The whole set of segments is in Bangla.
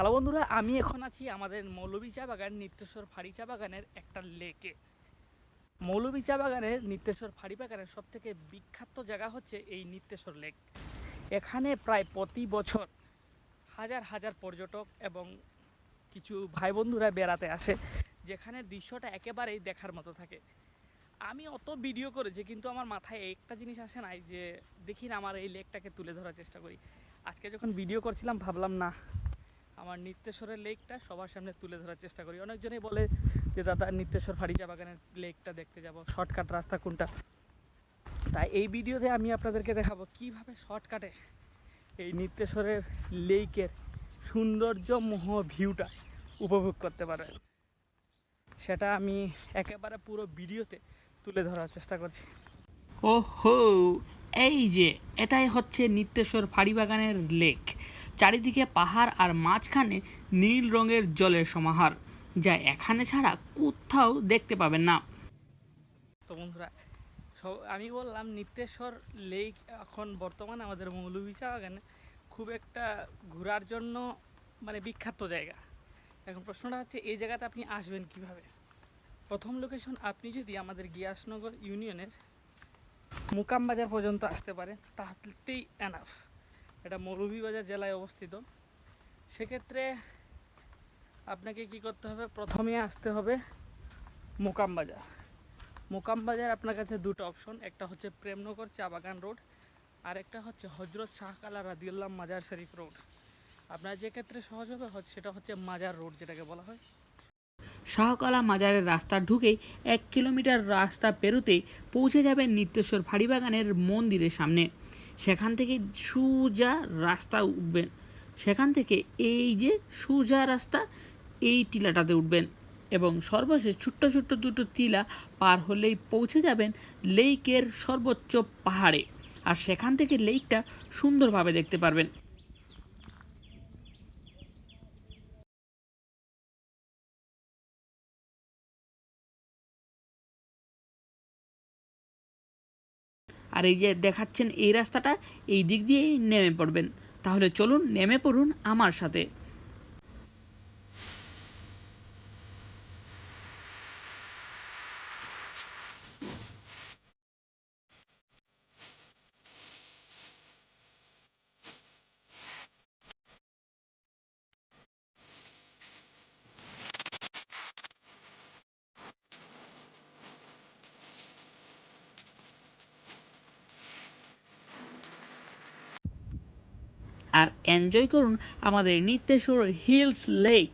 হ্যালো বন্ধুরা, আমি এখন আছি আমাদের মৌলভী চা বাগান নিত্যেশ্বর ফাড়ি চা বাগানের একটা লেকে মৌলভী চা বাগানের নিত্যেশ্বর ফাড়ি বাগানের সব থেকে বিখ্যাত জায়গা হচ্ছে এই নিত্যেশ্বর লেক এখানে প্রায় প্রতি বছর হাজার হাজার পর্যটক এবং কিছু ভাই বন্ধুরা বেড়াতে আসে, যেখানে দৃশ্যটা একেবারেই দেখার মতো থাকে। আমি অত ভিডিও করেছি, কিন্তু আমার মাথায় একটা জিনিস আসে নাই যে, দেখি না আমার এই লেকটাকে তুলে ধরার চেষ্টা করি। আজকে যখন ভিডিও করছিলাম, ভাবলাম না আমার নিত্যেশ্বরের লেকটা সবার সামনে তুলে ধরার চেষ্টা করি। অনেকজনেই বলে যে, দাদা, নিত্যেশ্বর ফাড়িচা বাগানের লেকটা দেখতে যাব, শর্টকাট রাস্তা কোনটা? তাই এই ভিডিওতে আমি আপনাদেরকে দেখাবো কীভাবে শর্টকাটে এই নিত্যেশ্বরের লেকের সৌন্দর্যমোহ ভিউটা উপভোগ করতে পারবেন সেটা আমি একেবারে পুরো ভিডিওতে তুলে ধরার চেষ্টা করছি। ও হো এই যে, এটাই হচ্ছে নিত্যেশ্বর ফাড়ি বাগানের লেক। চারিদিকে পাহাড় আর মাঝখানে নীল রঙের জলের সমাহার, যা এখানে ছাড়া কোথাও দেখতে পাবেন না। তো বন্ধুরা, সব আমি বললাম নিত্যেশ্বর লেক এখন বর্তমানে আমাদের মৌলভীচা বাগানে খুব একটা ঘোরার জন্য মানে বিখ্যাত জায়গা। এখন প্রশ্নটা হচ্ছে, এই জায়গাতে আপনি আসবেন কীভাবে? প্রথম লোকেশন আপনি যদি আমাদের গিয়াসনগর ইউনিয়নের মুকাম বাজার পর্যন্ত আসতে পারেন তাহলেই এনাফ এটা মৌলভীবাজার জেলায় অবস্থিত। সেক্ষেত্রে আপনাকে কি করতে হবে? প্রথমে আসতে হবে মুকাম বাজার। মুকাম বাজার আপনার কাছে দুটো অপশন একটা হচ্ছে প্রেমনগর চা বাগান রোড, আর একটা হচ্ছে হজরত শাহকালা রাদিউল্লাহ মাজার শরীফ রোড। আপনার যে ক্ষেত্রে সহজ হবে সেটা হচ্ছে মাজার রোড যেটাকে বলা হয়। শাহকলা মাজারের রাস্তা ঢুকেই এক কিলোমিটার রাস্তা পেরোতেই পৌঁছে যাবেন নিত্যেশ্বর ফাড়িবাগানের মন্দিরের সামনে। সেখান থেকে সোজা রাস্তা উঠবেন। সেখান থেকে এই যে সোজা রাস্তা, এই টিলাটাতে উঠবেন এবং সর্বশেষ ছোট্ট ছোট্ট দুটো টিলা পার হলেই পৌঁছে যাবেন লেকের সর্বোচ্চ পাহাড়ে। আর সেখান থেকে লেকটা সুন্দরভাবে দেখতে পারবেন। আর এই যে দেখাচ্ছেন এই রাস্তাটা, এই দিক দিয়েই নেমে পড়বেন। তাহলে চলুন, নেমে পড়ুন আমার সাথে। আর এনজয় করুন আমাদের নিত্যেশ্বর হিলস লেক।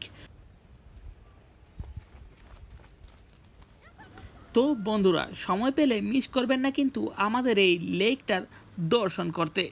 তো বন্ধুরা, সময় পেলে মিস করবেন না কিন্তু আমাদের এই লেকটার দর্শন করতে।